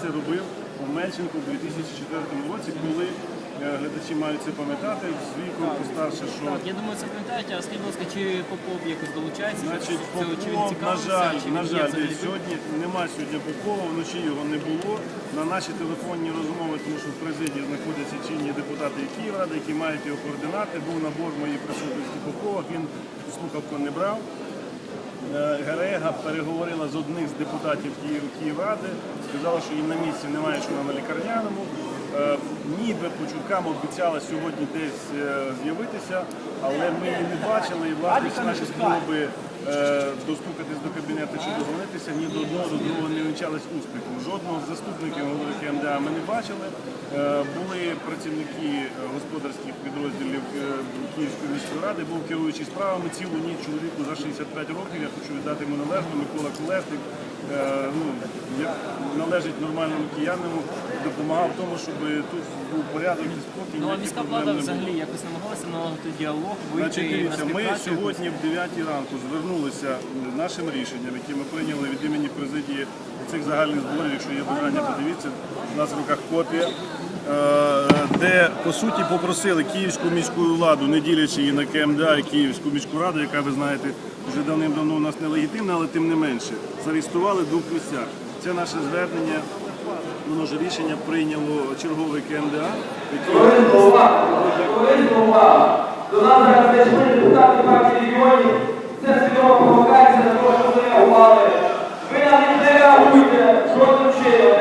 це робив Омельченко у 2004 році, коли е, глядачі мають це пам'ятати з віком постарше, що Так, я думаю, це пам'ятають, а скажіть, будь ласка, чи Попов якось долучається Значить, він Попов, на жаль, чи на жаль, взагалі? сьогодні немає сьогодні Попова, вночі його не було. На наші телефонні розмови, тому що в президії знаходяться чинні депутати Київради, які мають його координати. Був набор моєї присутності Попова, він слухавку не брав. Герега переговорила з одним з депутатів Київ, Київради, сказала, що їм на місці немає, що вона на лікарняному. Е, Ніби по чуткам обіцяла сьогодні десь е, з'явитися, але ми її не бачили. І власне наші спроби е, достукатись до кабінету чи дозвонитися ні до одного, до другого не вінчались успіхом. Жодного з заступників голови КМДА ми не бачили. Були працівники господарських підрозділів Київської міської ради, був керуючий справами цілу ніч чоловіку за 65 років. Я хочу віддати йому належно. Микола Колесник, е, ну, належить нормальному киянину, допомагав в тому, щоб тут був порядок і спокій. Ну а міська влада взагалі якось намагалася налагодити діалог, вийти Значить, на дивіться, ми сьогодні в 9 ранку звернулися нашим рішенням, яке ми прийняли від імені президії цих загальних зборів. Якщо є бажання, подивіться, у нас в руках копія, е, де по суті попросили київську міську владу, не ділячи її на КМДА і Київську міську раду, яка ви знаєте вже давним-давно у нас нелегітимна, але тим не менше зареєстрували двох місцях. Це наше звернення. Воно ж рішення прийняло черговий КМДА, увага! Товариство! До нас зараз зайшли депутати партії регіонів. Це свідома провокація для того, щоб ви реагували. Ви навіть не реагуєте жодним чином,